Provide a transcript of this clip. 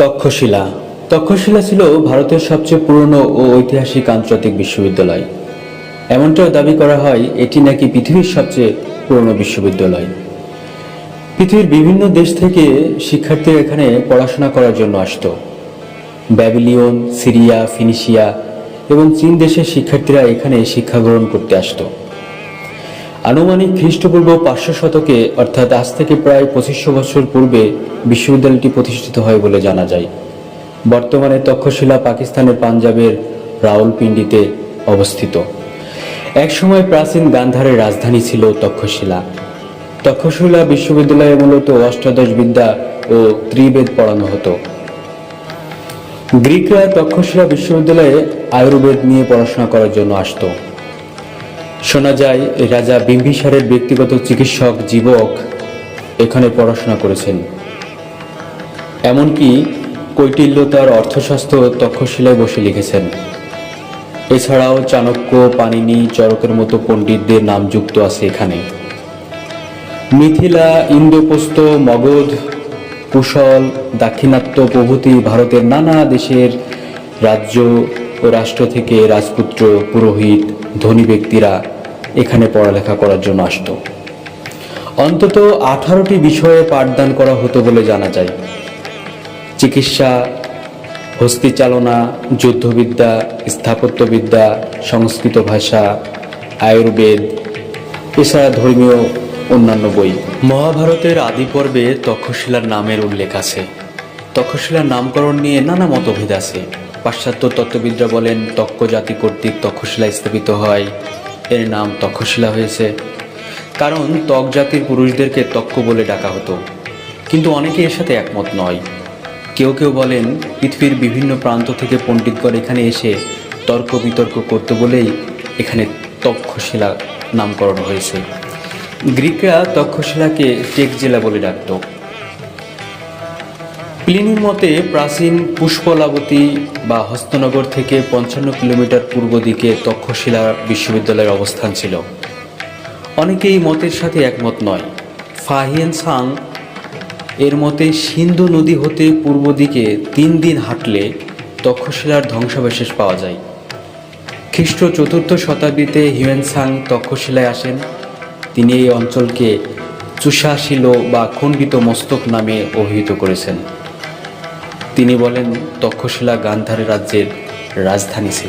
তক্ষশিলা। তক্ষশিলা ছিল ভারতের সবচেয়ে পুরনো ও ঐতিহাসিক আন্তর্জাতিক বিশ্ববিদ্যালয়। এমনটাও দাবি করা হয়, এটি নাকি পৃথিবীর সবচেয়ে পুরনো বিশ্ববিদ্যালয়। পৃথিবীর বিভিন্ন দেশ থেকে শিক্ষার্থীরা এখানে পড়াশোনা করার জন্য আসতো। ব্যাবিলিয়ন, সিরিয়া, ফিনিশিয়া এবং চীন দেশের শিক্ষার্থীরা এখানে শিক্ষা গ্রহণ করতে আসতো। আনুমানিক খ্রিস্টপূর্ব পাঁচশো শতকে, অর্থাৎ আজ থেকে প্রায় পঁচিশশো বছর পূর্বে, বিশ্ববিদ্যালয়টি প্রতিষ্ঠিত হয় বলে জানা যায়। বর্তমানে তক্ষশিলা পাকিস্তানের পাঞ্জাবের রাওলপিন্ডিতে অবস্থিত। একসময় প্রাচীন গান্ধারের রাজধানী ছিল তক্ষশিলা। তক্ষশিলা বিশ্ববিদ্যালয়ে মূলত অষ্টাদশ বিদ্যা ও ত্রিবেদ পড়ানো হতো। গ্রিকরা তক্ষশিলা বিশ্ববিদ্যালয়ে আয়ুর্বেদ নিয়ে পড়াশোনা করার জন্য আসতো। শোনা যায়, রাজা বিম্বিসারের ব্যক্তিগত চিকিৎসক জীবক এখানে পড়াশোনা করেছেন। এমনকি কৈটিল্য তার অর্থশাস্ত্র তক্ষশিলায় বসে লিখেছেন। এছাড়াও চাণক্য পানিনি চরকের মতো পণ্ডিতদের নাম যুক্ত আছে এখানে। মিথিলা, ইন্দ্রপ্রস্থ, মগধ, কুশল, দাক্ষিণাত্য প্রভৃতি ভারতের নানা দেশের রাজ্য ও রাষ্ট্র থেকে রাজপুত্র, পুরোহিত, ধনী ব্যক্তিরা এখানে পড়ালেখা করার জন্য আসতো। অন্তত আঠারোটি বিষয়ে পাঠদান করা হতো বলে জানা যায়। চিকিৎসা, হস্তিচালনা, যুদ্ধবিদ্যা, স্থাপত্যবিদ্যা, সংস্কৃত ভাষা, আয়ুর্বেদ, এছাড়া ধর্মীয় অন্যান্য বই। মহাভারতের আদি পর্বে তক্ষশিলার নামের উল্লেখ আছে। তক্ষশিলার নামকরণ নিয়ে নানা মতভেদ আছে। পাশ্চাত্য তত্ত্ববিদরা বলেন তক্ষ জাতি কর্তৃক তক্ষশিলা স্থাপিত হয়। এর নাম তক্ষশিলা হয়েছে। কারণ ত্বক জাতির পুরুষদেরকে তক্ষ বলে ডাকা হতো। কিন্তু অনেকে এর সাথে একমত নয়। কেউ কেউ বলেন, পৃথিবীর বিভিন্ন প্রান্ত থেকে পণ্ডিতগণ এখানে এসে তর্ক বিতর্ক করতে বলেই এখানে তক্ষশিলা নামকরণ হয়েছে। গ্রিকরা তক্ষশিলাকে টেক জেলা বলে ডাকত। প্লিনির মতে প্রাচীন পুষ্পলাবতী বা হস্তনগর থেকে পঞ্চান্ন কিলোমিটার পূর্ব দিকে তক্ষশিলা বিশ্ববিদ্যালয়ের অবস্থান ছিল। অনেকেই মতের সাথে একমত নয়। ফাহিয়েন সাং এর মতে সিন্ধু নদী হতে পূর্ব দিকে তিন দিন হাঁটলে তক্ষশিলার ধ্বংসাবশেষ পাওয়া যায়। খ্রিস্ট চতুর্থ শতাব্দীতে হিউয়েনসাং তক্ষশিলায় আসেন। তিনি এই অঞ্চলকে চুষাশিল বা খণ্ডিত মস্তক নামে অভিহিত করেছেন। তিনি বলেন তক্ষশিলা গান্ধার রাজ্যের রাজধানী ছিল।